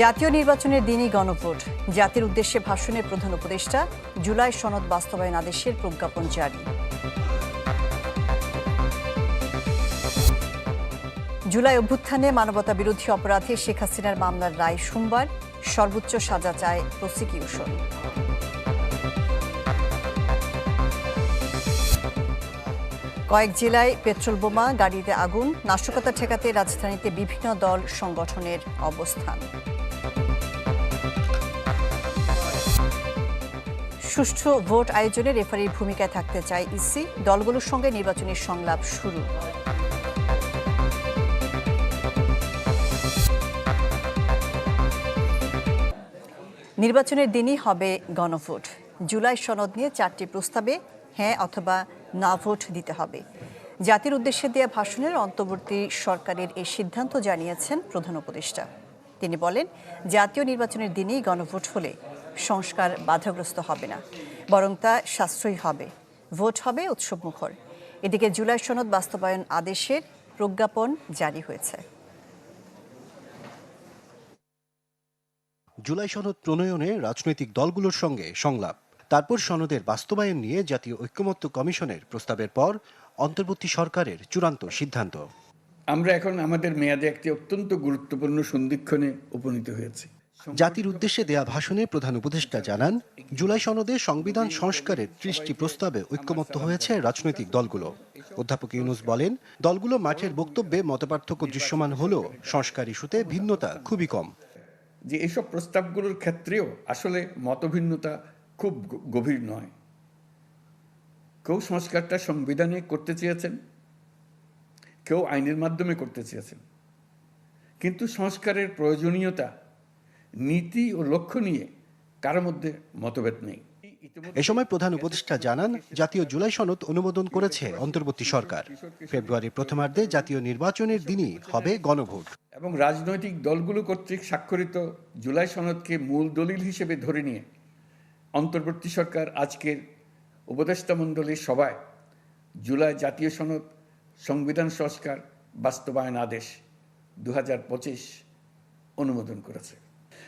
জাতীয় নির্বাচনের দিনই গণভোট। জাতির উদ্দেশ্যে ভাষণে প্রধান উপদেষ্টা, জুলাই সনদ বাস্তবায়ন আদেশের প্রজ্ঞাপন জারি। জুলাই অভ্যুত্থানে মানবতা বিরোধী অপরাধে শেখ হাসিনার মামলার রায় সোমবার, সর্বোচ্চ সাজা চায় প্রসিকিউশন। কয়েক জেলায় পেট্রোল বোমা, গাড়িতে আগুন, নাশকতা ঠেকাতে রাজধানীতে বিভিন্ন দল সংগঠনের অবস্থান। সুষ্ঠু ভোট আয়োজনে রেফারির ভূমিকায় থাকতে চায় ইসি। দলগুলোর সঙ্গে নির্বাচনী সংলাপ শুরু। নির্বাচনের দিনই হবে গণভোট। জুলাই সনদ নিয়ে চারটি প্রস্তাবে হ্যাঁ অথবা না ভোট দিতে হবে। জাতির উদ্দেশ্যে দেওয়া ভাষণের অন্তর্বর্তী সরকারের এই সিদ্ধান্ত জানিয়েছেন প্রধান উপদেষ্টা। তিনি বলেন, জাতীয় নির্বাচনের দিনেই গণভোট হলে সংস্কার বাধাগ্রস্ত হবে না বরং তা সাশ্রয়ী হবে। ভোট হবে উৎসবমুখর। এদিকে জুলাই সনদ বাস্তবায়ন আদেশের প্রজ্ঞাপন জারি হয়েছে। জুলাই সনদ প্রণয়নে রাজনৈতিক দলগুলোর সঙ্গে সংলাপ। তারপর সনদের বাস্তবায়ন নিয়ে জাতীয় ঐক্যমত্য কমিশনের প্রস্তাবের পর অন্তর্বর্তী সরকারের চূড়ান্ত সিদ্ধান্ত। আমরা এখন আমাদের মেয়াদে একটি অত্যন্ত গুরুত্বপূর্ণ সন্ধিক্ষণে উপনীত হয়েছি। জাতির উদ্দেশ্যে দেয়া ভাষণে প্রধান উপদেষ্টা জানান, জুলাই সনদে সংবিধান সংস্কারের ত্রিশটি প্রস্তাবে ঐক্যমত্য হয়েছে রাজনৈতিক দলগুলো। অধ্যাপক ইউনুস বলেন, দলগুলো মাঠের বক্তব্যে মতপার্থক্য দৃশ্যমান হলেও সংস্কার ইস্যুতে ভিন্নতা খুবই কম। যে এইসব প্রস্তাবগুলোর ক্ষেত্রেও আসলে মতভিন্নতা খুব গভীর নয়। কেউ সংস্কারটা সংবিধানে করতে চেয়েছেন, কেউ আইনের মাধ্যমে করতে চেয়েছেন। কিন্তু সংস্কারের প্রয়োজনীয়তা নীতি ও লক্ষ্য নিয়ে কারও মধ্যে মতভেদ নেই। এ সময় প্রধান উপদেষ্টা জানান জাতীয় জুলাই সনদ অনুমোদন করেছে অন্তর্বর্তী সরকার। ফেব্রুয়ারির প্রথমার্ধে জাতীয় নির্বাচনের দিনই হবে গণভোট। এবং রাজনৈতিক দলগুলো কর্তৃক স্বাক্ষরিত জুলাই সনদকে মূল দলিল হিসেবে ধরে নিয়ে অন্তর্বর্তী সরকার আজকের উপদেষ্টা মণ্ডলীর সভায় জুলাই জাতীয় সনদ সংবিধান সংস্কার বাস্তবায়ন আদেশ দু হাজার পঁচিশ অনুমোদন করেছে।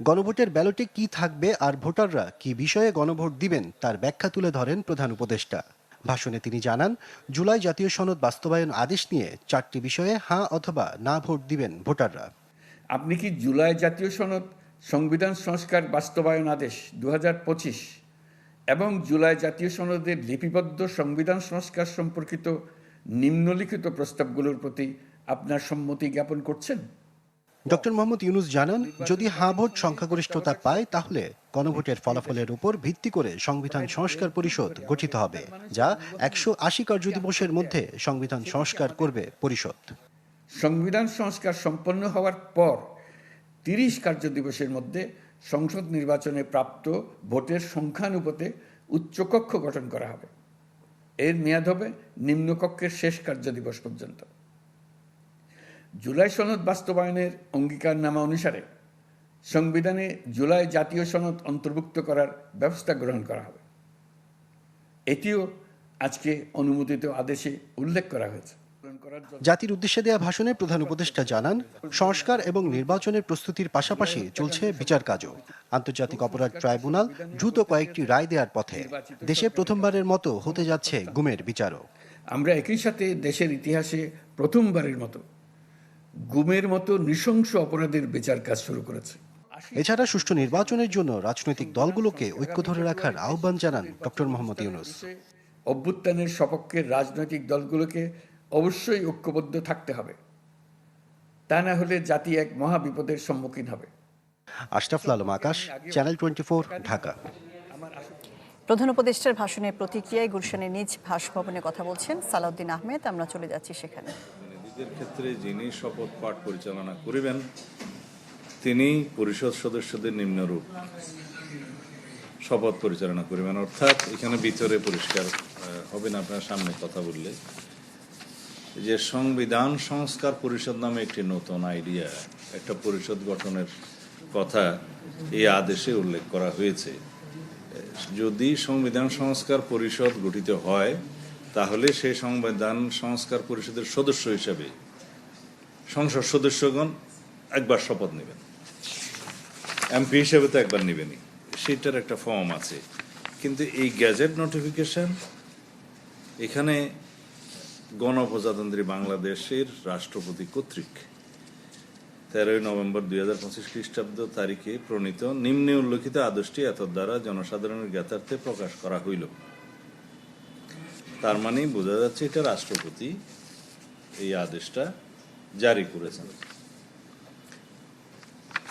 গণভোটের ব্যালটে কি থাকবে আর ভোটাররা কি বিষয়ে গণভোট দিবেন তার ব্যাখ্যা তুলে ধরেন প্রধান উপদেষ্টা। ভাষণে তিনি জানান, জুলাই জাতীয় সনদ বাস্তবায়ন আদেশ নিয়ে চারটি বিষয়ে হাঁ অথবা না ভোট দিবেন ভোটাররা। আপনি কি জুলাই জাতীয় সনদ সংবিধান সংস্কার বাস্তবায়ন আদেশ দু হাজার পঁচিশ এবং জুলাই জাতীয় সনদের লিপিবদ্ধ সংবিধান সংস্কার সম্পর্কিত নিম্নলিখিত প্রস্তাবগুলোর প্রতি আপনার সম্মতি জ্ঞাপন করছেন? ডক্টর মোহাম্মদ ইউনুস জানান, যদি হাঁ ভোট সংখ্যাগরিষ্ঠতা পায়, তাহলে গণভোটের ফলাফলের উপর ভিত্তি করে সংবিধান সংস্কার পরিষদ গঠিত হবে, যা একশো আশি কার্যদিবসের মধ্যে সংবিধান সংস্কার করবে পরিষদ। সংবিধান সংস্কার সম্পন্ন হওয়ার পর তিরিশ কার্যদিবসের মধ্যে সংসদ নির্বাচনে প্রাপ্ত ভোটের সংখ্যানুপাতে উচ্চকক্ষ গঠন করা হবে। এর মেয়াদ হবে নিম্নকক্ষের শেষ কার্যদিবস পর্যন্ত। জুলাই সনদ বাস্তবায়নের অঙ্গীকারনামা অনুসারে সংবিধানে জুলাই জাতীয় সনদ অন্তর্ভুক্ত করার ব্যবস্থা গ্রহণ করা হবে। এটিও আজকে অনুমোদিত আদেশে উল্লেখ করা হয়েছে। জাতির উদ্দেশ্যে দেয়া ভাষণে প্রধান উপদেষ্টা জানান সংস্কার এবং নির্বাচনের প্রস্তুতির পাশাপাশি চলছে বিচার কাজও। আন্তর্জাতিক অপরাধ ট্রাইব্যুনাল দ্রুত কয়েকটি রায় দেওয়ার পথে দেশে প্রথমবারের মতো হতে যাচ্ছে গুমের বিচারও। আমরা একই সাথে দেশের ইতিহাসে প্রথমবারের মতো গুমের মতো নৃশংস অপরাধের বিচার কাজ শুরু করেছে। এছাড়া সুষ্ঠু নির্বাচনের জন্য রাজনৈতিক দলগুলোকে ঐক্য ধরে রাখার আহ্বান জানান ডক্টর মোহাম্মদ ইউনুস। অভ্যুত্থানের সপক্ষে রাজনৈতিক দলগুলোকে অবশ্যই ঐক্যবদ্ধ থাকতে হবে। তা না হলে জাতি এক মহা বিপদের সম্মুখীন হবে। Ashraful Alam Akash channel twenty Dhaka. প্রধান উপদেষ্টার ভাষণের প্রতিক্রিয়ায় গুলশানের নিজ বাসভবনে কথা বলছেন সালাউদ্দিন আহমেদ। আমরা চলে যাচ্ছি সেখানে। নিজের ক্ষেত্রে যিনি শপথ পাঠ পরিচালনা করিবেন তিনি পরিষদ সদস্যদের নিম্নরূপ শপথ পরিচালনা করিবেন। অর্থাৎ এখানে ভিতরে পরিষ্কার আহ, হবে না আপনার সামনে কথা বললে। যে সংবিধান সংস্কার পরিষদ নামে একটি নতুন আইডিয়া একটা পরিষদ গঠনের কথা এই আদেশে উল্লেখ করা হয়েছে। যদি সংবিধান সংস্কার পরিষদ গঠিত হয় তাহলে সেই সংবিধান সংস্কার পরিষদের সদস্য হিসাবে সংসদ সদস্যগণ একবার শপথ নেবেন। এমপি হিসেবে তো একবার নেবেনই। সেটার একটা ফর্ম আছে। কিন্তু এই গ্যাজেট নোটিফিকেশন, এখানে গণপ্রজাতন্ত্রী বাংলাদেশের রাষ্ট্রপতি কর্তৃক তেরোই নভেম্বর দুই হাজার পঁচিশ খ্রিস্টাব্দ তারিখে প্রণীত নিম্নে উল্লেখিত আদেশটি এত দ্বারা জনসাধারণের জ্ঞাতার্থে প্রকাশ করা হইল। তার মানে বোঝা যাচ্ছে এটা রাষ্ট্রপতি এই আদেশটা জারি করেছেন।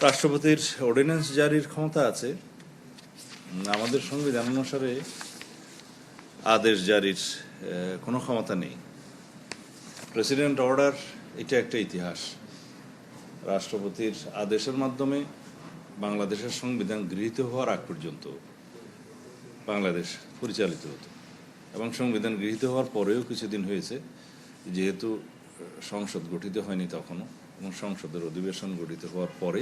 রাষ্ট্রপতির অর্ডিন্যান্স জারির ক্ষমতা আছে। আমাদের সংবিধান অনুসারে আদেশ জারির কোনো ক্ষমতা নেই। প্রেসিডেন্ট অর্ডার এটা একটা ইতিহাস। রাষ্ট্রপতির আদেশের মাধ্যমে বাংলাদেশের সংবিধান গৃহীত হওয়ার আগ পর্যন্ত বাংলাদেশ পরিচালিত হতো। এবং সংবিধান গৃহীত হওয়ার পরেও কিছুদিন হয়েছে, যেহেতু সংসদ গঠিত হয়নি তখনও, এবং সংসদের অধিবেশন গঠিত হওয়ার পরে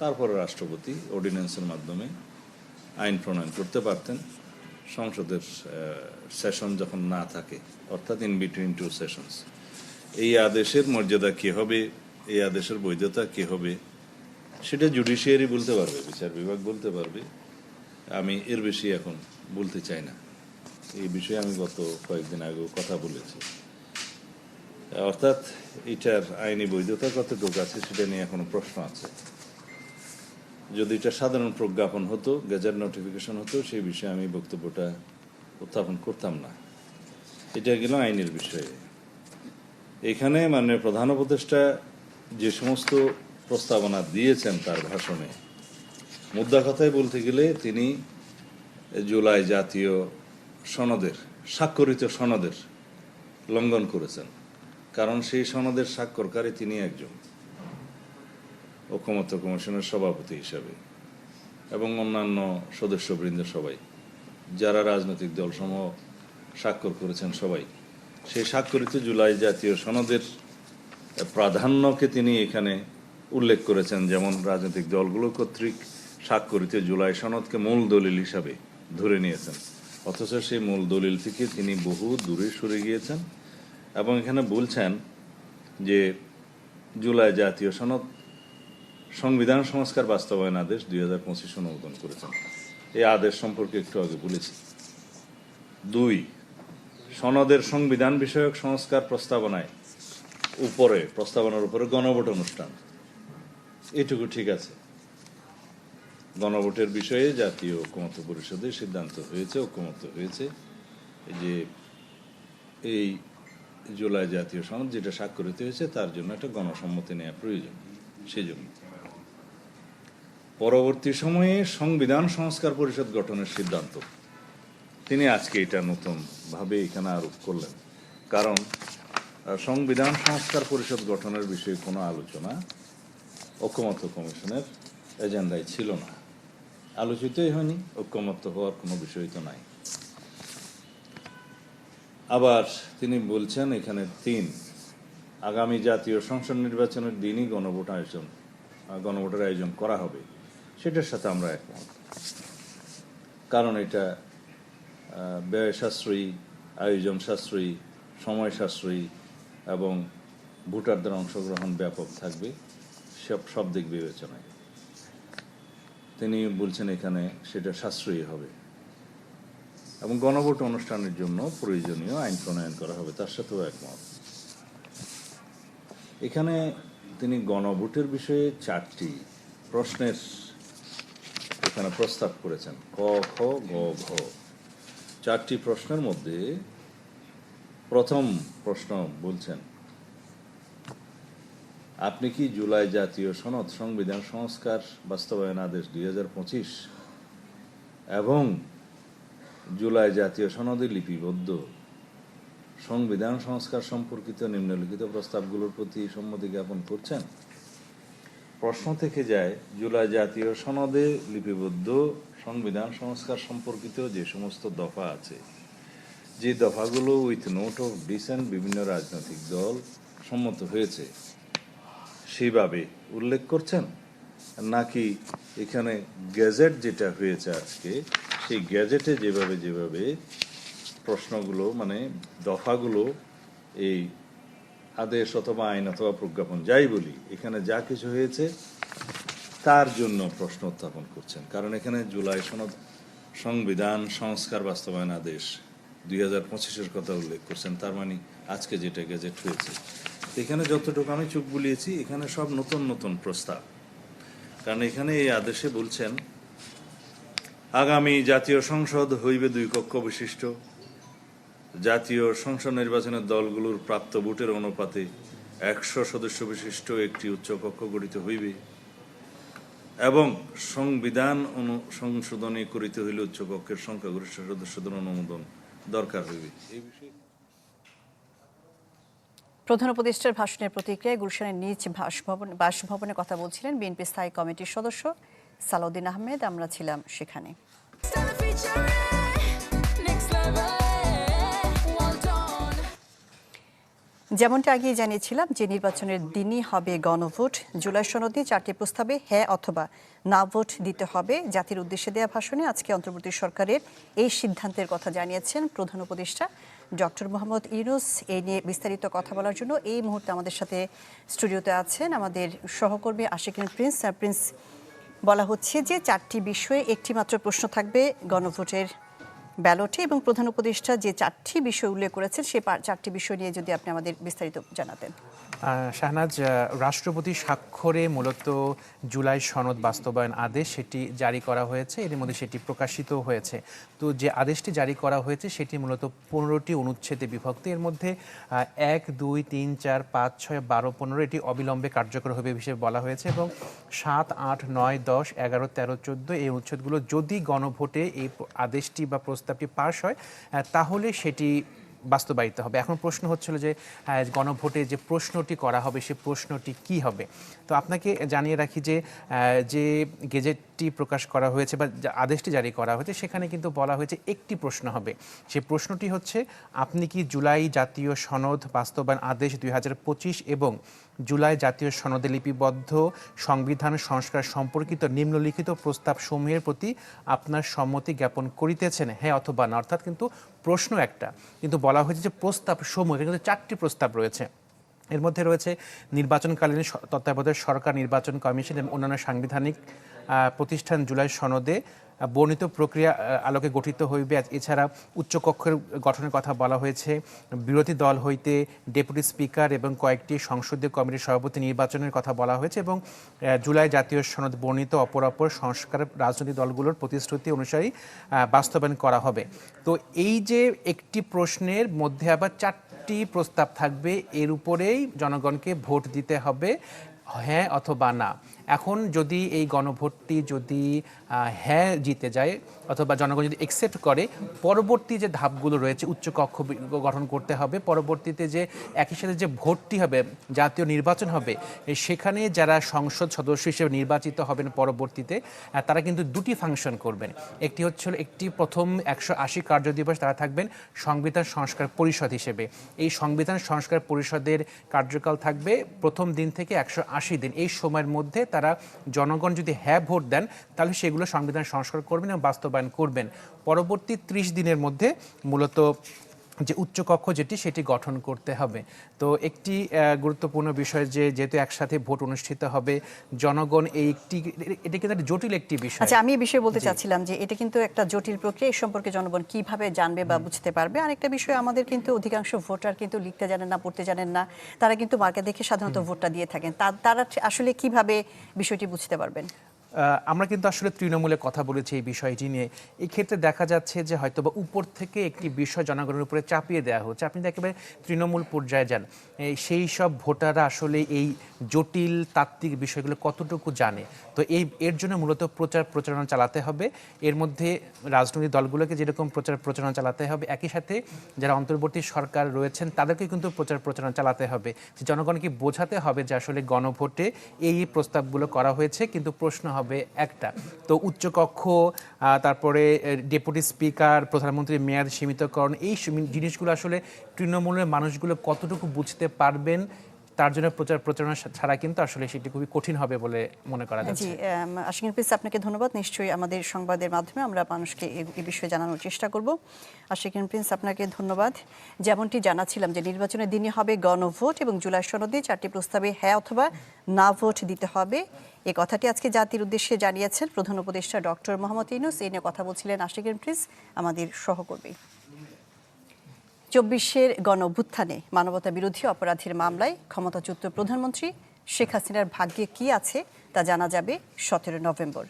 তারপরে রাষ্ট্রপতি অর্ডিন্যান্সের মাধ্যমে আইন প্রণয়ন করতে পারতেন। সংসদের সেশন যখন না থাকে, অর্থাৎ ইন বিটুইন টু সেশনস এই আদেশের মর্যাদা কি হবে, এই আদেশের বৈধতা কি হবে, সেটা জুডিশিয়ারি বলতে পারবে, বিচার বিভাগ বলতে পারবে। আমি এর বেশি এখন বলতে চাই না। এই বিষয়ে আমি গত কয়েকদিন আগেও কথা বলেছি। অর্থাৎ এটার আইনি বৈধতা কতটুকু আছে সেটা নিয়ে এখনও প্রশ্ন আছে। যদি এটা সাধারণ প্রজ্ঞাপন হতো গেজার নোটিফিকেশন হতো, সেই বিষয়ে আমি বক্তব্যটা উত্থাপন করতাম না। এটা গেল আইনের বিষয়ে। এখানে মানে প্রধান উপদেষ্টা যে সমস্ত প্রস্তাবনা দিয়েছেন তার ভাষণে, মুদ্রা কথায় বলতে গেলে তিনি জুলাই জাতীয় সনদের, স্বাক্ষরিত সনদের লঙ্ঘন করেছেন। কারণ সেই সনদের স্বাক্ষরকারী তিনি একজন। ঐকমত্য কমিশনের সভাপতি হিসাবে এবং অন্যান্য সদস্যবৃন্দ সবাই। যারা রাজনৈতিক দলসমূহ স্বাক্ষর করেছেন সবাই। সেই স্বাক্ষরিত জুলাই জাতীয় সনদের প্রাধান্যকে তিনি এখানে উল্লেখ করেছেন। যেমন রাজনৈতিক দলগুলো কর্তৃক স্বাক্ষরিত জুলাই সনদকে মূল দলিল হিসাবে ধরে নিয়েছেন। অথচ সেই মূল দলিল থেকে তিনি বহু দূরে সরে গিয়েছেন এবং এখানে বলছেন যে জুলাই জাতীয় সনদ সংবিধান সংস্কার বাস্তবায়ন আদেশ দুই হাজার পঁচিশ অনুমোদন করেছেন। এই আদেশ সম্পর্কে একটু আগে বলেছি। দুই, সনদের সংবিধান বিষয়ক সংস্কার প্রস্তাবনায় উপরে, প্রস্তাবনার উপরে গণভোট অনুষ্ঠান। এটুকু ঠিক আছে। গণভোটের বিষয়ে জাতীয় ঐক্যমত্য পরিষদের সিদ্ধান্ত হয়েছে, ঐক্যমত্য হয়েছে যে এই জুলাই জাতীয় সনদ যেটা স্বাক্ষরিত হয়েছে তার জন্য একটা গণসম্মতি নেওয়া প্রয়োজন সেজন্য। পরবর্তী সময়ে সংবিধান সংস্কার পরিষদ গঠনের সিদ্ধান্ত। তিনি আজকে এটা নতুন ভাবে এখানে আরোপ করলেন। কারণ সংবিধান সংস্কার পরিষদ গঠনের বিষয়ে কোনো আলোচনা ঐক্যমত্য কমিশনের এজেন্ডায় ছিল না। আলোচিতই হয়নি ঐক্যমত্য হওয়ার কোনো বিষয় তো নাই। আবার তিনি বলছেন, এখানে তিন, আগামী জাতীয় সংসদ নির্বাচনের দিনই গণভোট আয়োজন, গণভোটের আয়োজন করা হবে। সেটার সাথে আমরা একমত। কারণ এটা ব্যয় সাশ্রয়ী আয়োজন সাশ্রয়ী সময় সাশ্রয়ী এবং ভোটারদের অংশগ্রহণ ব্যাপক থাকবে, সব সব দিক বিবেচনায়। তিনি বলছেন এখানে সেটা সাশ্রয়ী হবে। এবং গণভোট অনুষ্ঠানের জন্য প্রয়োজনীয় আইন প্রণয়ন করা হবে, তার সাথেও একমত। এখানে তিনি গণভোটের বিষয়ে চারটি প্রশ্নের এখানে প্রস্তাব করেছেন। ক, খ, গ, ঘ। চারটি প্রশ্নের মধ্যে প্রথম প্রশ্ন বলছেন আপনি কি জুলাই জাতীয় সনদ সংবিধান সংস্কার বাস্তবায়ন আদেশ দু হাজার পঁচিশ এবং জুলাই জাতীয় সনদে লিপিবদ্ধ সংবিধান সংস্কার সম্পর্কিত নিম্নলিখিত প্রস্তাবগুলোর প্রতি সম্মতি জ্ঞাপন করছেন? প্রশ্ন থেকে যায়, জুলাই জাতীয় সনদে লিপিবদ্ধ সংবিধান সংস্কার সম্পর্কিত যে সমস্ত দফা আছে, যে দফাগুলো উইথ নোট অফ ডিসেন্ট বিভিন্ন রাজনৈতিক দল সম্মত হয়েছে। সেইভাবে উল্লেখ করছেন? নাকি এখানে গ্যাজেট যেটা হয়েছে আজকে, সেই গ্যাজেটে যেভাবে যেভাবে প্রশ্নগুলো মানে দফাগুলো, এই আদেশ অথবা আইন অথবা প্রজ্ঞাপন যাই বলি, এখানে যা কিছু হয়েছে, তার জন্য প্রশ্ন উত্থাপন করছেন। কারণ এখানে জুলাই সনদ, সংবিধান, সংস্কার বাস্তবায়ন আদেশ দুই হাজার পঁচিশের কথা উল্লেখ করছেন, তার মানে আজকে যেটা গেজেট হয়েছে। এখানে যতটুকু আমি চোখ বুলিয়েছি, এখানে সব নতুন নতুন প্রস্তাব। কারণ এখানে এই আদেশে বলছেন, আগামী জাতীয় সংসদ হইবে দুই কক্ষ বিশিষ্ট। জাতীয় সংসদ নির্বাচনের দলগুলোর প্রাপ্ত ভোটের অনুপাতে একশো সদস্য বিশিষ্ট একটি উচ্চকক্ষ গঠিত হইবে এবং সংবিধান অনু, সংশোধনী করিতে হইলে উচ্চকক্ষের সংখ্যাগরিষ্ঠ সদস্যদের অনুমোদন দরকার হইবে এই বিষয়ে প্রধান উপদেষ্টার ভাষণের প্রতিক্রিয়ায় গুলশানের নিজ বাসভবন বাসভবনে কথা বলছিলেন বিএনপি স্থায়ী কমিটির সদস্য সালাউদ্দিন আহমেদ। আমরা ছিলাম সেখানে। যেমনটা আগেই জানিয়েছিলাম যে নির্বাচনের দিনই হবে গণভোট। জুলাই সনদে চারটি প্রস্তাবে হ্যাঁ অথবা না ভোট দিতে হবে। জাতির উদ্দেশ্যে দেওয়া ভাষণে আজকে অন্তর্বর্তী সরকারের এই সিদ্ধান্তের কথা জানিয়েছেন প্রধান উপদেষ্টা ডক্টর মোহাম্মদ ইউনুস। এই নিয়ে বিস্তারিত কথা বলার জন্য এই মুহূর্তে আমাদের সাথে স্টুডিওতে আছেন আমাদের সহকর্মী আশিকিন প্রিন্স। প্রিন্স, বলা হচ্ছে যে চারটি বিষয়ে একটি মাত্র প্রশ্ন থাকবে গণভোটের ব্যালটে এবং প্রধান উপদেষ্টা যে চারটি বিষয় উল্লেখ করেছেন, সে চারটি বিষয় নিয়ে যদি আপনি আমাদের বিস্তারিত জানাতেন। শাহনাজ রাষ্ট্রপতি স্বাক্ষরে মূলত জুলাই সনদ বাস্তবায়ন আদেশ সেটি জারি করা হয়েছে। এর মধ্যে সেটি প্রকাশিত হয়েছে। তো যে আদেশটি জারি করা হয়েছে, সেটি মূলত পনেরোটি অনুচ্ছেদে বিভক্ত। এর মধ্যে এক, দুই, তিন, চার, পাঁচ, ছয়, বারো, পনেরো এটি অবিলম্বে কার্যকর হবে হিসেবে বলা হয়েছে এবং সাত, আট, নয়, দশ, এগারো, তেরো, চোদ্দ এই অনুচ্ছেদগুলো যদি গণভোটে এই আদেশটি বা প্রস্তাবটি পাশ হয় তাহলে সেটি বাস্তবায়িত হবে। এখন প্রশ্ন হচ্ছিল যে গণভোটে যে প্রশ্নটি করা হবে, সে প্রশ্নটি কি হবে? তো আপনাকে জানিয়ে রাখি যে যে গেজেটটি প্রকাশ করা হয়েছে বা আদেশটি জারি করা হয়েছে, সেখানে কিন্তু বলা হয়েছে একটি প্রশ্ন হবে। সেই প্রশ্নটি হচ্ছে, আপনি কি জুলাই জাতীয় সনদ বাস্তবায়ন আদেশ দুই হাজার পঁচিশ এবং জুলাই জাতীয় সনদে লিপিবদ্ধ সংবিধান সংস্কার সম্পর্কিত নিম্নলিখিত প্রস্তাব সমূহের প্রতি আপনার সম্মতি জ্ঞাপন করিতেছেন? হ্যাঁ অথবা না? অর্থাৎ কিন্তু প্রশ্ন একটা। কিন্তু বলা হয়েছে যে প্রস্তাব সমূহ কিন্তু চারটি প্রস্তাব রয়েছে। এর মধ্যে রয়েছে নির্বাচনকালীন তত্ত্বাবধায়ক সরকার নির্বাচন কমিশন এবং অন্যান্য সাংবিধানিক প্রতিষ্ঠান জুলাই সনদে বর্ণিত প্রক্রিয়া আলোকে গঠিত হইবে। এছাড়া উচ্চকক্ষের গঠনের কথা বলা হয়েছে। বিরোধী দল হইতে ডেপুটি স্পিকার এবং কয়েকটি সংসদীয় কমিটির সভাপতি নির্বাচনের কথা বলা হয়েছে এবং জুলাই জাতীয় সনদ বর্ণিত অপর অপর সংস্কার রাজনৈতিক দলগুলোর প্রতিশ্রুতি অনুসারী বাস্তবায়ন করা হবে। তো এই যে একটি প্রশ্নের মধ্যে আবার চারটি প্রস্তাব থাকবে এর উপরেই জনগণকে ভোট দিতে হবে হ্যাঁ অথবা না। এখন যদি এই গণভোটটি যদি হ্যাঁ জিতে যায় অথবা জনগণ যদি একসেপ্ট করে, পরবর্তী যে ধাপগুলো রয়েছে, উচ্চকক্ষ বি- গঠন করতে হবে, পরবর্তীতে যে একই সাথে যে ভোটটি হবে, জাতীয় নির্বাচন হবে সেখানে যারা সংসদ সদস্য হিসেবে নির্বাচিত হবেন পরবর্তীতে তারা কিন্তু দুটি ফাংশন করবেন। একটি হচ্ছে একটি প্রথম একশো আশি কার্য দিবস তারা থাকবেন, সংবিধান সংস্কার পরিষদ হিসেবে। এই সংবিধান সংস্কার পরিষদের কার্যকাল থাকবে প্রথম দিন থেকে একশো আশি দিন। এই সময়ের মধ্যে তারা জনগণ যদি হ্যাঁ ভোট দেন, তাহলে সেগুলো সংবিধান সংস্কার করবেন এবং বাস্তবায়ন করবেন। পরবর্তী ত্রিশ দিনের মধ্যে মূলত যে উচ্চকক্ষ যেটি সেটি গঠন করতে হবে। তো একটি গুরুত্বপূর্ণ বিষয় যে যেহেতু একসাথে ভোট অনুষ্ঠিত হবে জনগণ এই একটি এটি কিন্তু একটা জটিল একটি বিষয়। আচ্ছা আমি এই বিষয়ে বলতে চাচ্ছিলাম যে এটা কিন্তু একটা জটিল প্রক্রিয়া এই সম্পর্কে জনগণ কীভাবে জানবে বা বুঝতে পারবে। আরেকটা বিষয় আমাদের কিন্তু অধিকাংশ ভোটার কিন্তু লিখতে জানেন না পড়তে জানেন না। তারা কিন্তু মার্কে দেখে সাধারণত ভোটটা দিয়ে থাকেন। তারা আসলে কীভাবে বিষয়টি বুঝতে পারবেন? আমরা কিন্তু আসলে তৃণমূলে কথা বলেছি এই বিষয়টি নিয়ে। এই ক্ষেত্রে দেখা যাচ্ছে যে হয়তোবা উপর থেকে একটি বিষয় জনগণের উপরে চাপিয়ে দেওয়া হচ্ছে। আপনি যদি একেবারে তৃণমূল পর্যায়ে যান। সেই সব ভোটাররা আসলে এই জটিল তাত্ত্বিক বিষয়গুলো কতটুকু জানে? তো এই, এর জন্য মূলত প্রচার প্রচারণা চালাতে হবে। এর মধ্যে রাজনৈতিক দলগুলোকে যেরকম প্রচার প্রচারণা চালাতে হবে, একই সাথে যারা অন্তর্বর্তী সরকার রয়েছেন, তাদেরকে কিন্তু প্রচার প্রচারণা চালাতে হবে। জনগণকে বোঝাতে হবে যে আসলে গণভোটে এই প্রস্তাবগুলো করা হয়েছে। কিন্তু প্রশ্ন হবে একটা। তো উচ্চকক্ষ কক্ষ তারপরে ডেপুটি স্পিকার প্রধানমন্ত্রীর মেয়াদ সীমিতকরণ, এই জিনিসগুলো আসলে তৃণমূলের মানুষগুলো কতটুকু বুঝতে পারবেন তার জন্য প্রচার প্রচারণা ছাড়া কিন্তু আসলে সেটি খুবই কঠিন হবে বলে মনে করা যাচ্ছে। আম, আশিকিন প্লিজ আপনাকে ধন্যবাদ। নিশ্চয়ই আমাদের সংবাদের মাধ্যমে আমরা মানুষকে এ- এ বিষয়ে জানানোর চেষ্টা করব। আশিকিন প্রিন্স আপনাকে ধন্যবাদ। যেমনটি জানাছিলাম যে নির্বাচনের দিনে হবে গণভোট এবং জুলাই সনদে চারটি প্রস্তাবে হ্যাঁ অথবা না ভোট দিতে হবে। এ কথাটি আজকে জাতির উদ্দেশ্যে জানিয়েছেন প্রধান উপদেষ্টা ডক্টর মোহাম্মদ ইউনুস। এই নিয়ে কথা বলছিলেন আশিকিন প্রিন্স আমাদের সহকর্মী। চব্বিশের গণ অভ্যুত্থানে মানবতা বিরোধী অপরাধের মামলায় ক্ষমতাচ্যুত প্রধানমন্ত্রী শেখ হাসিনার ভাগ্যে কি আছে তা জানা যাবে সতেরো নভেম্বর।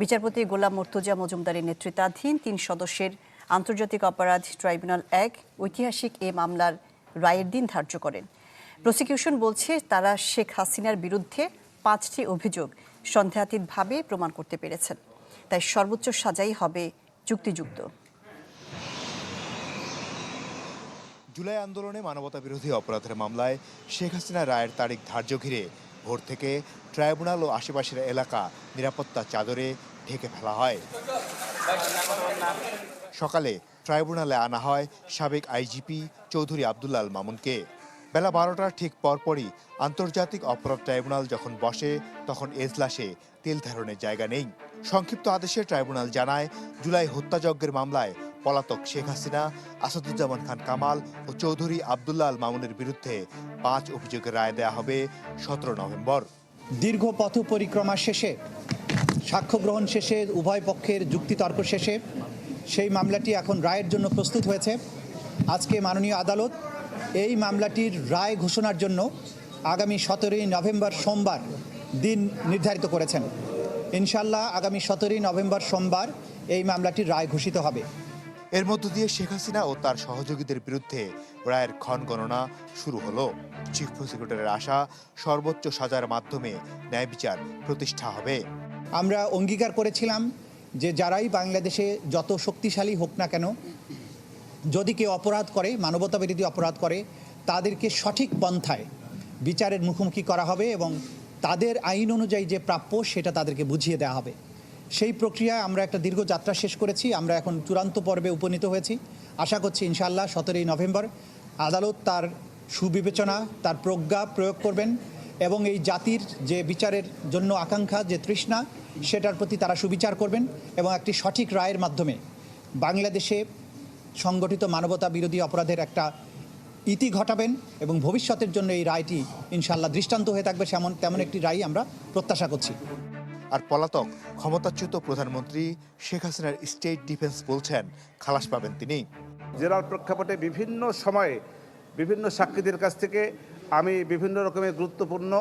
বিচারপতি গোলাম মর্তুজা মজুমদারের নেতৃত্বাধীন তিন সদস্যের আন্তর্জাতিক অপরাধ ট্রাইব্যুনাল এক ঐতিহাসিক এ মামলার রায়ের দিন ধার্য করেন। প্রসিকিউশন বলছে তারা শেখ হাসিনার বিরুদ্ধে পাঁচটি অভিযোগ সন্দেহাতীতভাবে প্রমাণ করতে পেরেছেন। তাই সর্বোচ্চ সাজাই হবে যুক্তিযুক্ত। জুলাই আন্দোলনে মানবতা বিরোধী অপরাধের মামলায় শেখ হাসিনা রায়ের তারিখ ধার্য ঘিরে ভোর থেকে ট্রাইব্যুনাল ও আশেপাশের এলাকা নিরাপত্তা চাদরে ঢেকে ফেলা হয়। সকালে ট্রাইব্যুনালে আনা হয় সাবেক আইজিপি চৌধুরী আবদুল্লাহ আল মামুনকে। বেলা বারোটার ঠিক পরপরই আন্তর্জাতিক অপরাধ ট্রাইব্যুনাল যখন বসে, তখন এজলাসে তেল ধারণের জায়গা নেই। সংক্ষিপ্ত আদেশে ট্রাইব্যুনাল জানায়, জুলাই হত্যাযজ্ঞের মামলায় পলাতক শেখ হাসিনা, আসাদুজ্জামান খান কামাল ও চৌধুরী আবদুল্লাহ আল মামুনের বিরুদ্ধে পাঁচ অভিযোগের রায় দেয়া হবে সতেরো নভেম্বর। দীর্ঘ পথ পরিক্রমা শেষে, সাক্ষ্য গ্রহণ শেষে, উভয় পক্ষের যুক্তিতর্ক শেষে সেই মামলাটি এখন রায়ের জন্য প্রস্তুত হয়েছে। আজকে মাননীয় আদালত এই মামলাটির রায় ঘোষণার জন্য আগামী সতেরোই নভেম্বর সোমবার দিন নির্ধারিত করেছেন। ইনশাল্লাহ আগামী সতেরোই নভেম্বর সোমবার এই মামলাটির রায় ঘোষিত হবে। এর মধ্য দিয়ে শেখ হাসিনা ও তার সহযোগীদের বিরুদ্ধে রায়ের ক্ষণ গণনা শুরু হলো। চিফ প্রসিকিউটরের আশা, সর্বোচ্চ সাজার মাধ্যমে ন্যায় বিচার প্রতিষ্ঠা হবে। আমরা অঙ্গীকার করেছিলাম যে যারাই বাংলাদেশে যত শক্তিশালী হোক না কেন, যদি কেউ অপরাধ করে, মানবতা বিরোধী অপরাধ করে, তাদেরকে সঠিক পন্থায় বিচারের মুখোমুখি করা হবে এবং তাদের আইন অনুযায়ী যে প্রাপ্য সেটা তাদেরকে বুঝিয়ে দেওয়া হবে। সেই প্রক্রিয়ায় আমরা একটা দীর্ঘ যাত্রা শেষ করেছি। আমরা এখন চূড়ান্ত পর্বে উপনীত হয়েছি। আশা করছি ইনশাল্লাহ সতেরোই নভেম্বর আদালত তার সুবিবেচনা, তার প্রজ্ঞা প্রয়োগ করবেন এবং এই জাতির যে বিচারের জন্য আকাঙ্ক্ষা, যে তৃষ্ণা, সেটার প্রতি তারা সুবিচার করবেন এবং একটি সঠিক রায়ের মাধ্যমে বাংলাদেশে সংগঠিত মানবতা বিরোধী অপরাধের একটা ইতি ঘটাবেন এবং ভবিষ্যতের জন্য এই রায়টি ইনশাল্লাহ দৃষ্টান্ত হয়ে থাকবে। সেমন, তেমন একটি রায় আমরা প্রত্যাশা করছি। আর পলাতক ক্ষমতাচ্যুত প্রধানমন্ত্রী শেখ হাসিনার স্টেট ডিফেন্স বলছেন, খালাস পাবেন তিনি। জেলার প্রেক্ষাপটে বিভিন্ন সময়ে বিভিন্ন সাক্ষীদের কাছ থেকে আমি বিভিন্ন রকমের গুরুত্বপূর্ণ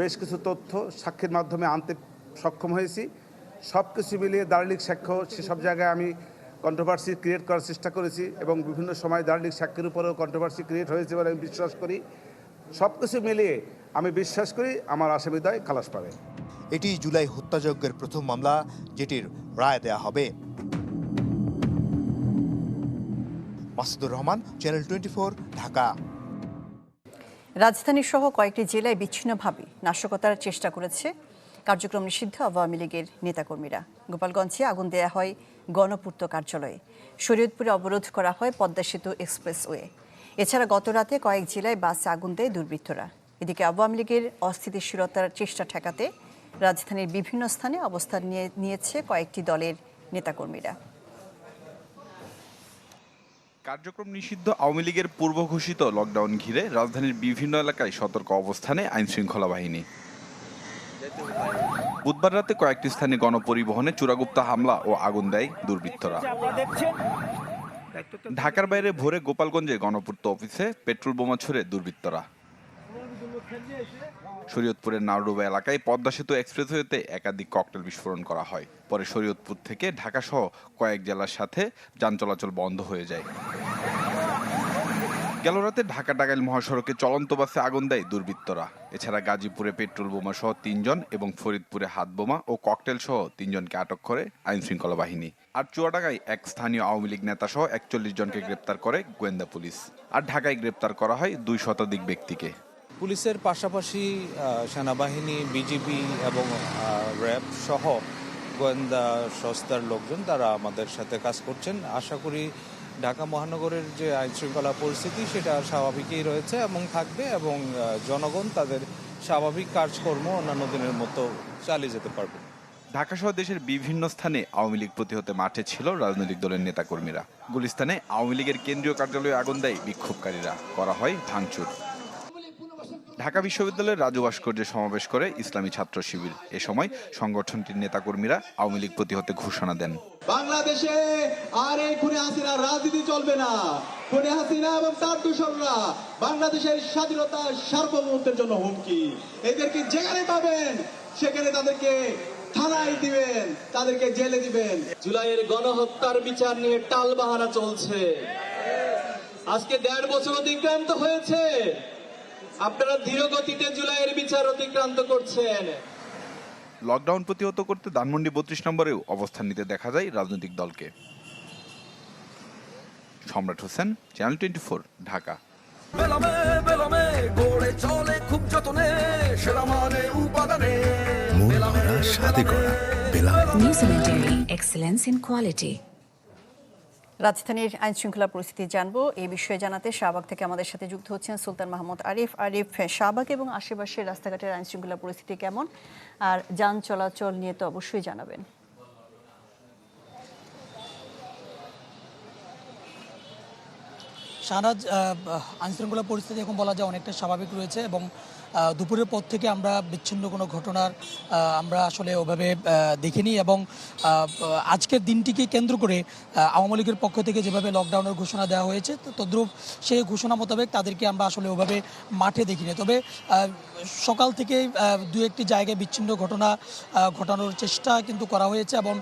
বেশ কিছু তথ্য সাক্ষীর মাধ্যমে আনতে সক্ষম হয়েছি। সব কিছু মিলিয়ে দার্লিক সাক্ষ্য, সেসব জায়গায় আমি কন্ট্রোভার্সি ক্রিয়েট করার চেষ্টা করেছি এবং বিভিন্ন সময় দার্লিক সাক্ষীর উপরেও কন্ট্রোভার্সি ক্রিয়েট হয়েছে বলে আমি বিশ্বাস করি। সব কিছু মিলিয়ে আমি বিশ্বাস করি আমার আসামিদয় খালাস পাবে। এটি জুলাই হত্যাযজ্ঞের প্রথম মামলা যেটির রায় দেয়া হবে। Masudur Rahman channel twenty Dhaka. রাজধানী সহ কয়েকটি জেলায় বিচ্ছিন্নভাবে নাশকতার চেষ্টা করেছে কার্যক্রম নিষিদ্ধ আওয়ামী লীগের নেতাকর্মীরা। গোপালগঞ্জে আগুন দেয়া হয় গণপূর্ত কার্যালয়ে। শরীয়তপুরে অবরোধ করা হয় পদ্মা সেতু এক্সপ্রেসওয়ে। এছাড়া গতরাতে কয়েক জেলায় বাসে আগুন দেয় দুর্বৃত্তরা। এদিকে আওয়ামী লীগের অস্থিতিশীলতার চেষ্টা ঠেকাতে রাজধানীর বিভিন্ন স্থানে অবস্থান নিয়ে নিয়েছে কয়েকটি দলের নেতাকর্মীরা। কার্যক্রম নিষিদ্ধ, আওয়ামী লীগের পূর্ব ঘোষিত লকডাউন ঘিরে রাজধানীর বিভিন্ন এলাকায় সতর্ক অবস্থানে আইন শৃঙ্খলা বাহিনী। বুধবার রাতে কয়েকটি স্থানে গণপরিবহনে চূড়াগুপ্তা হামলা ও আগুন দেয় দুর্বৃত্তরা। ঢাকার বাইরে ভোরে গোপালগঞ্জে গণপূর্ত অফিসে পেট্রোল বোমা ছুড়ে দুর্বৃত্তরা। শরীয়তপুরের নাওডুবা এলাকায় পদ্মা সেতু এক্সপ্রেসওয়েতে একাধিক ককটেল বিস্ফোরণ করা হয়। পরে শরীয়তপুর থেকে ঢাকা সহ কয়েক জেলার সাথে যান চলাচল বন্ধ হয়ে যায়। গেল রাতে ঢাকা টাঙ্গাইল মহাসড়কে চলন্ত বাসে আগুন দেয় দুর্বৃত্তরা। এছাড়া গাজীপুরে পেট্রোল বোমা সহ তিনজন এবং ফরিদপুরে হাত বোমা ও ককটেল সহ তিনজনকে আটক করে আইন শৃঙ্খলা বাহিনী। আর চুয়াডাঙ্গায় এক স্থানীয় আওয়ামী লীগ নেতা সহ একচল্লিশ জনকে গ্রেপ্তার করে গোয়েন্দা পুলিশ। আর ঢাকায় গ্রেপ্তার করা হয় দুই শতাধিক ব্যক্তিকে। পুলিশের পাশাপাশি সেনাবাহিনী বিজিবি এবং র্যাব সহ গোয়েন্দা সংস্থার লোকজন তারা আমাদের সাথে কাজ করছেন। আশা করি ঢাকা মহানগরের যে আইন শৃঙ্খলা পরিস্থিতি সেটা স্বাভাবিকই রয়েছে এবং থাকবে এবং জনগণ তাদের স্বাভাবিক কাজকর্ম অন্যান্য দিনের মতো চালিয়ে যেতে পারবে। ঢাকা সহ দেশের বিভিন্ন স্থানে আওয়ামী লীগ প্রতিহতে মাঠে ছিল রাজনৈতিক দলের নেতাকর্মীরা। গুলিস্তানে আওয়ামী লীগের কেন্দ্রীয় কার্যালয়ে আগুন দেয় বিক্ষোভকারীরা। করা হয় ভাঙচুর। ঢাকা বিশ্ববিদ্যালয়ের রাজু ভাস্কর্যে সমাবেশ করে ইসলামী ছাত্র শিবির। এ সময় সংগঠনটির নেতাকর্মীরা আওয়ামী লীগ প্রতিহতে ঘোষণা দেন। বাংলাদেশে আর এই খুনে হাসিনার রাজনীতি চলবে না। খুনে হাসিনা এবং তার দূষণরা বাংলাদেশের স্বাধীনতা সার্বভৌমত্বের জন্য হুমকি। এদেরকে যেখানে পাবেন সেখানে তাদেরকে থানায় দিবেন তাদেরকে জেলে দিবেন। জুলাইয়ের গণহত্যার বিচার নিয়ে টাল বাহানা চলছে। আজকে দেড় বছর অতিক্রান্ত হয়েছে। আপনারা ধীর গতিতে জুলাইয়ের বিচার অতিক্রান্ত করছেন। লকডাউন প্রতিহত করতে ধানমন্ডি বত্রিশ নম্বরেও অবস্থান নিতে দেখা যায় রাজনৈতিক দলকে। Samrat Hossain channel twenty four Dhaka. বেলামে বেলামে গড়ে চলে খুব যতনে সেরা মানে স্বাদে করা excellence in quality. রাজধানীর আইন শৃঙ্খলা পরিস্থিতি জানব। এই বিষয়ে জানাতে শাহবাগ থেকে আমাদের সাথে যুক্ত হচ্ছেন সুলতান মাহমুদ আরিফ। আরিফ, শাহবাগ এবং আশেপাশের রাস্তাঘাটের আইন শৃঙ্খলা পরিস্থিতি কেমন? আর যান চলাচল নিয়ে তো অবশ্যই জানাবেন। শাহনাজ আইনশৃঙ্খলা পরিস্থিতি এখন বলা যায় অনেকটা স্বাভাবিক রয়েছে এবং দুপুরের পর থেকে আমরা বিচ্ছিন্ন কোনো ঘটনার আমরা আসলে ওভাবে দেখিনি এবং আজকের দিনটিকে কেন্দ্র করে আওয়ামী লীগের পক্ষ থেকে যেভাবে লকডাউনের ঘোষণা দেওয়া হয়েছে তদ্রূপ সেই ঘোষণা মোতাবেক তাদেরকে আমরা আসলে ওভাবে মাঠে দেখিনি। তবে সকাল থেকে দু একটি জায়গায় বিচ্ছিন্ন ঘটনা ঘটানোর চেষ্টা কিন্তু করা হয়েছে এবং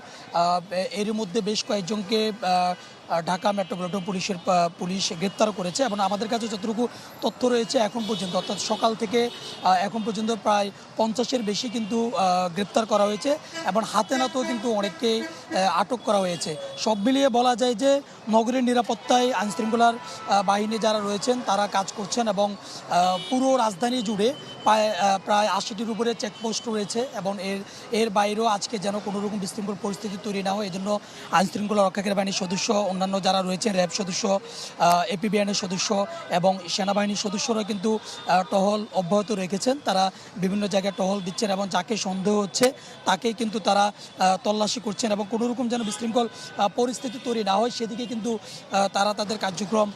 এর মধ্যে বেশ কয়েকজনকে ঢাকা মেট্রোপলিটন পুলিশের পুলিশ গ্রেপ্তার করেছে এবং আমাদের কাছে যতটুকু তথ্য রয়েছে এখন পর্যন্ত, অর্থাৎ সকাল থেকে এখন পর্যন্ত প্রায় পঞ্চাশের বেশি কিন্তু গ্রেপ্তার করা হয়েছে এবং হাতে নাতেও কিন্তু অনেককেই আটক করা হয়েছে। সব মিলিয়ে বলা যায় যে নগরীর নিরাপত্তায় আইনশৃঙ্খলার বাহিনী যারা রয়েছেন তারা কাজ করছেন এবং পুরো রাজধানী জুড়ে প্রায় প্রায় আশিটির উপরে চেকপোস্ট রয়েছে এবং এর এর বাইরেও আজকে যেন কোনোরকম বিশৃঙ্খল পরিস্থিতি তৈরি না হয়, এজন্য আইনশৃঙ্খলা রক্ষাকারী বাহিনীর সদস্য অন্যান্য যারা রয়েছে, র্যাব সদস্য এপিবিএনের সদস্য এবং সেনাবাহিনীর সদস্যরা কিন্তু টহল অব্যাহত রেখেছেন। তারা বিভিন্ন জায়গায় টহল দিচ্ছেন এবং যাকে সন্দেহ হচ্ছে তাকেই কিন্তু তারা তল্লাশি করছেন এবং কোনো রকম যেন বিশৃঙ্খল পরিস্থিতি তৈরি না হয়, সেদিকে কিন্তু তারা তাদের কার্যক্রম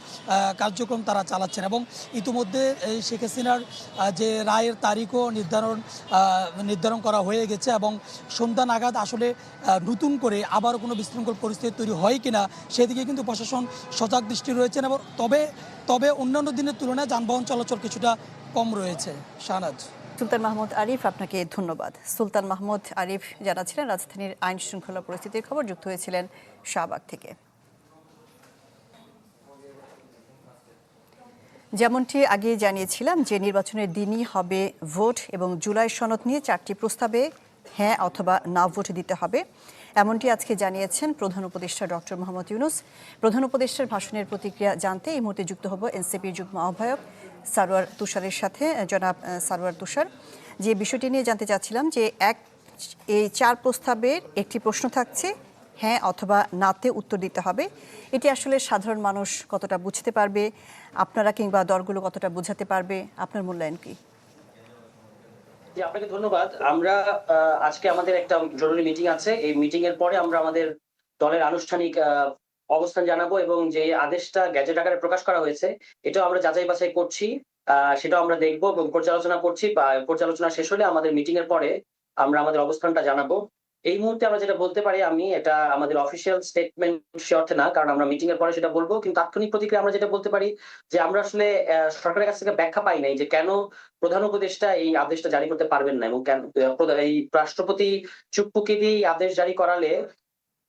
কার্যক্রম তারা চালাচ্ছেন এবং ইতিমধ্যে শেখ হাসিনার যে রায়ের তারিখও নির্ধারণ নির্ধারণ করা হয়ে গেছে এবং সন্ধ্যা নাগাদ আসলে নতুন করে আবার কোনো বিশৃঙ্খল পরিস্থিতি তৈরি হয় কিনা সেদিকে কিন্তু প্রশাসন সজাগ দৃষ্টি রয়েছেন এবং তবে তবে অন্যান্য দিনের তুলনায় যানবাহন চলাচল কিছুটা কম রয়েছে। শাহনাজ। সুলতান মাহমুদ আরিফ, আপনাকে ধন্যবাদ। সুলতান মাহমুদ আরিফ জানাচ্ছিলেন, রাজধানীর আইন শৃঙ্খলা পরিস্থিতির খবর যুক্ত হয়েছিলেন শাহবাগ থেকে। যেমনটি আগে জানিয়েছিলাম যে নির্বাচনের দিনই হবে ভোট এবং জুলাই সনদ নিয়ে চারটি প্রস্তাবে হ্যাঁ অথবা না ভোট দিতে হবে। এমনটি আজকে জানিয়েছেন প্রধান উপদেষ্টা ডক্টর মোহাম্মদ ইউনুস। প্রধান উপদেষ্টার ভাষণের প্রতিক্রিয়া জানতে এই মুহূর্তে যুক্ত হব এনসিপির যুগ্ম আহ্বায়ক সারোয়ার তুষারের সাথে জনাব সারোয়ার তুষার। যে বিষয়টি নিয়ে জানতে চাচ্ছিলাম যে এক, এই চার প্রস্তাবের একটি প্রশ্ন থাকছে হ্যাঁ অথবা নাতে উত্তর দিতে হবে। এটি আসলে সাধারণ মানুষ কতটা বুঝতে পারবে? আপনারা কিংবা দলগুলো কতটা বোঝাতে পারবে? আপনার মূল্যায়ন কি? জি, আপনাকে ধন্যবাদ। আমরা আজকে আমাদের একটা জরুরি মিটিং আছে। এই মিটিং এর পরে আমরা আমাদের দলের আনুষ্ঠানিক অবস্থান জানাব এবং যে আদেশটা গ্যাজেট আকারে প্রকাশ করা হয়েছে, এটাও আমরা যাচাই বাছাই করছি। সেটাও আমরা দেখব এবং পর্যালোচনা করছি পর্যালোচনা শেষ হলে আমাদের মিটিং এর পরে আমরা আমাদের অবস্থানটা জানাব। এই মুহূর্তে আমরা যেটা বলতে পারি, আমি এটা আমাদের অফিসিয়াল স্টেটমেন্ট সে অর্থে না, কারণ আমরা মিটিং এর পরে সেটা বলব। কিন্তু তাৎক্ষণিক প্রতিক্রিয়া আমরা যেটা বলতে পারি, যে আমরা আসলে সরকারের কাছ থেকে ব্যাখ্যা পাই নাই যে কেন প্রধান উপদেষ্টা এই আদেশটা জারি করতে পারবেন না এবং কেন এই রাষ্ট্রপতি চুপ্পুকে দিয়ে এই আদেশ জারি করালে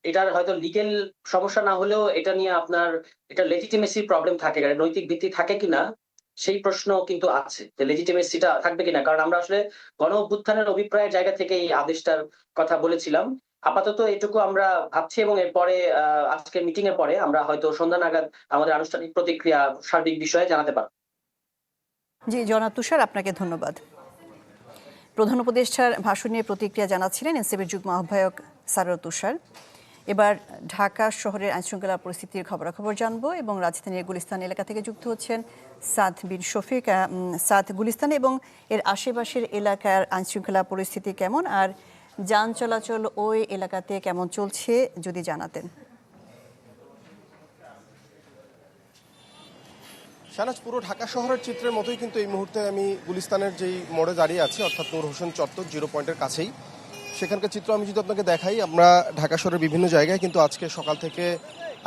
এটার হয়তো লিগেল সমস্যা না হলেও এটা নিয়ে আপনার এটা লেজিটিমেসি প্রবলেম থাকে নৈতিক ভিত্তি থাকে কিনা সেই প্রশ্ন কিন্তু আছে যে লেজিটিমেসিটা থাকবে কিনা। কারণ আমরা আসলে গণ অভ্যুত্থানের অভিপ্রায়ের জায়গা থেকে এই আদেশটার কথা বলেছিলাম। আপাতত এটুকু আমরা ভাবছি এবং এরপরে আজকের মিটিং এর পরে আমরা হয়তো সন্ধ্যা নাগাদ আমাদের আনুষ্ঠানিক প্রতিক্রিয়া, সার্বিক বিষয়ে জানাতে পারব। জি, জনাব তুষার, আপনাকে ধন্যবাদ। প্রধান উপদেষ্টার ভাষণ নিয়ে প্রতিক্রিয়া জানাচ্ছিলেন এনসিপির যুগ্ম আহ্বায়ক সারর তুষার। এবার ঢাকা শহরের আইনশৃঙ্খলা পরিস্থিতির খবরাখবর জানব এবং রাজধানীর গুলিস্তান এলাকা থেকে যুক্ত হচ্ছেন সাদ বিন শফিক সাদ গুলিস্তান এবং এর আশেপাশের এলাকার আইনশৃঙ্খলা পরিস্থিতি কেমন আর যান চলাচল ওই এলাকাতে কেমন চলছে যদি জানাতেন। শাহনাজ, পুরো ঢাকা শহরের চিত্রের মতোই কিন্তু এই মুহূর্তে আমি গুলিস্তানের যেই মোড়ে দাঁড়িয়ে আছি, অর্থাৎ নূর হোসেন চত্বর, জিরো পয়েন্টের কাছেই। সেখানকার চিত্র আমি যদি আপনাকে দেখাই, আমরা ঢাকা শহরের বিভিন্ন জায়গায় কিন্তু আজকে সকাল থেকে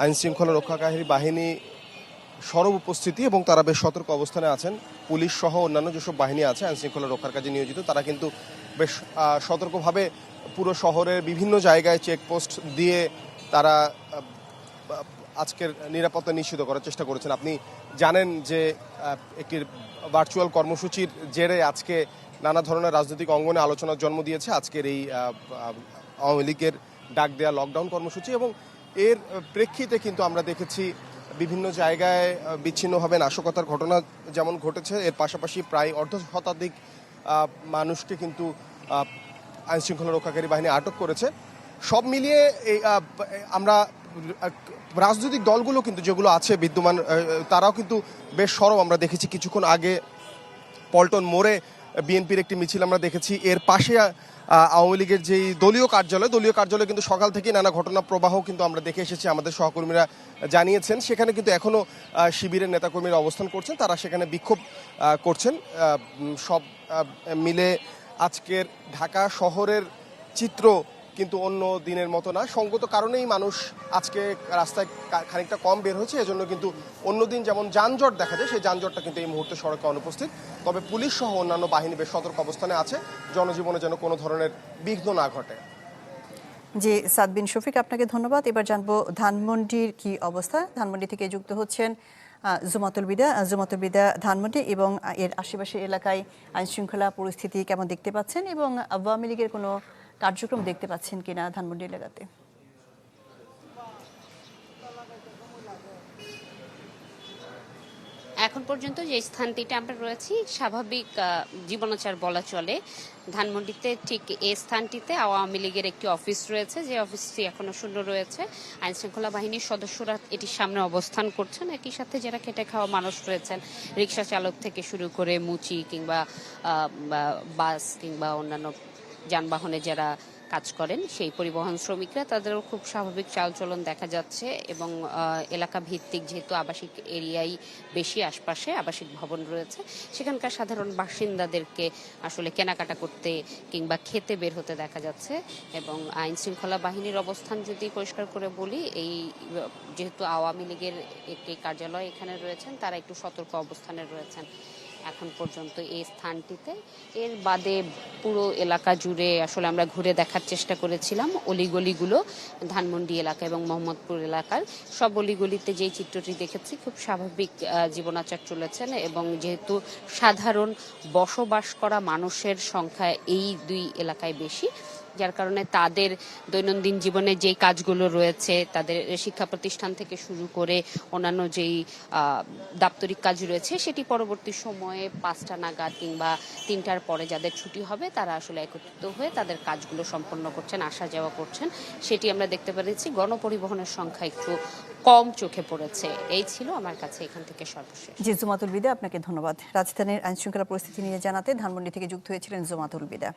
আইন শৃঙ্খলা রক্ষাকারী বাহিনী সরব উপস্থিতি এবং তারা বেশ সতর্ক অবস্থানে আছেন। পুলিশ সহ অন্যান্য যেসব বাহিনী আছে আইন শৃঙ্খলা রক্ষার কাজে নিয়োজিত, তারা কিন্তু বেশ সতর্কভাবে পুরো শহরের বিভিন্ন জায়গায় চেকপোস্ট দিয়ে তারা আজকের নিরাপত্তা নিশ্চিত করার চেষ্টা করেছেন। আপনি জানেন যে একটি ভার্চুয়াল কর্মসূচির জেরে আজকে নানা ধরনের রাজনৈতিক অঙ্গনে আলোচনার জন্ম দিয়েছে আজকের এই আওয়ামী লীগের ডাক দেওয়া লকডাউন কর্মসূচি এবং এর প্রেক্ষিতে কিন্তু আমরা দেখেছি বিভিন্ন জায়গায় বিচ্ছিন্নভাবে নাশকতার ঘটনা যেমন ঘটেছে এর পাশাপাশি প্রায় অর্ধ শতাধিক মানুষকে কিন্তু আহ, আইন শৃঙ্খলা রক্ষাকারী বাহিনী আটক করেছে। সব মিলিয়ে আমরা রাজনৈতিক দলগুলো কিন্তু যেগুলো আছে বিদ্যমান তারাও কিন্তু বেশ সরব। আমরা দেখেছি কিছুক্ষণ আগে পল্টন মোড়ে বিএনপির একটি মিছিল আমরা দেখেছি। এর পাশে আওয়ামী লীগের যেই দলীয় কার্যালয় দলীয় কার্যালয় কিন্তু সকাল থেকেই নানা ঘটনা প্রবাহ কিন্তু আমরা দেখে এসেছি, আমাদের সহকর্মীরা জানিয়েছেন। সেখানে কিন্তু এখনও শিবিরের নেতাকর্মীরা অবস্থান করছেন, তারা সেখানে বিক্ষোভ করছেন। সব মিলে আজকের ঢাকা শহরের চিত্র কিন্তু অন্য দিনের মতো না। সঙ্গত কারণেই মানুষ আজকে রাস্তায় খানিকটা কম বের হয়েছে, এজন্য কিন্তু অন্যদিন যেমন যানজট দেখা যায়, সেই যানজটটা কিন্তু এই মুহূর্তে সড়কে অনুপস্থিত। তবে পুলিশ সহ অন্যান্য বাহিনী বেশ সতর্ক অবস্থানে আছে। জনজীবনে যেন কোনো ধরনের বিঘ্ন না ঘটে। জি, সাদবিন শফিক, আপনাকে ধন্যবাদ। এবার জানব ধানমন্ডির কি অবস্থা। ধানমন্ডি থেকে যুক্ত হচ্ছেন জুমাতুল বিদা। জুমাতুল বিদা ধানমন্ডি এবং এর আশেপাশের এলাকায় আইন শৃঙ্খলা পরিস্থিতি কেমন দেখতে পাচ্ছেন এবং আওয়ামী লীগের কোনো কার্যক্রম দেখতে পাচ্ছেন কিনা ধানমন্ডি এলাকাতে। এখন পর্যন্ত যে স্থানটিতে আমরা রয়েছি, স্বাভাবিক জীবনাচার বলা চলে। ধানমন্ডিতে ঠিক এই স্থানটিতে আওয়ামী লীগের একটি অফিস রয়েছে। যে অফিসটি এখনও শূন্য রয়েছে। আইন শৃঙ্খলা বাহিনীর সদস্যরা এটির সামনে অবস্থান করছেন। একই সাথে যারা খেটে খাওয়া মানুষ রয়েছেন, রিক্সা চালক থেকে শুরু করে মুচি কিংবা বাস কিংবা অন্যান্য যানবাহনে যারা কাজ করেন, সেই পরিবহন শ্রমিকরা, তাদেরও খুব স্বাভাবিক চালচলন দেখা যাচ্ছে এবং এলাকা ভিত্তিক যেহেতু আবাসিক এরিয়াই বেশি আশপাশে আবাসিক ভবন রয়েছে, সেখানকার সাধারণ বাসিন্দাদেরকে আসলে কেনাকাটা করতে কিংবা খেতে বের হতে দেখা যাচ্ছে এবং আইন শৃঙ্খলা বাহিনীর অবস্থান যদি পরিষ্কার করে বলি, এই, যেহেতু আওয়ামী লীগের একটি কার্যালয় এখানে রয়েছেন, তারা একটু সতর্ক অবস্থানে রয়েছেন। এখন পর্যন্ত এই স্থানটিতে। এর বাদে পুরো এলাকা জুড়ে আসলে আমরা ঘুরে দেখার চেষ্টা করেছিলাম অলিগলিগুলো, ধানমন্ডি এলাকা এবং মোহাম্মদপুর এলাকার। সব অলিগলিতে যে চিত্রটি দেখেছি খুব স্বাভাবিক জীবনাচার চলেছেন এবং যেহেতু সাধারণ বসবাস করা মানুষের সংখ্যা এই দুই এলাকায় বেশি যার কারণে তাদের দৈনন্দিন জীবনে যেই কাজগুলো রয়েছে, তাদের শিক্ষা প্রতিষ্ঠান থেকে শুরু করে অন্যান্য যেই দাপ্তরিক কাজ রয়েছে, সেটি পরবর্তী সময়ে পাঁচটা নাগাদ কিংবা তিনটার পরে যাদের ছুটি হবে, তারা আসলে একত্রিত হয়ে তাদের কাজগুলো সম্পন্ন করছেন, আসা যাওয়া করছেন। সেটি আমরা দেখতে পেরেছি, গণপরিবহনের সংখ্যা একটু কম চোখে পড়েছে। এই ছিল আমার কাছে এখান থেকে সর্বশেষ। জি, জুমাতুল বিদা, আপনাকে ধন্যবাদ। রাজধানীর আইন শৃঙ্খলা পরিস্থিতি নিয়ে জানাতে ধানমন্ডি থেকে যুক্ত হয়েছিলেন জুমাতুল বিদা।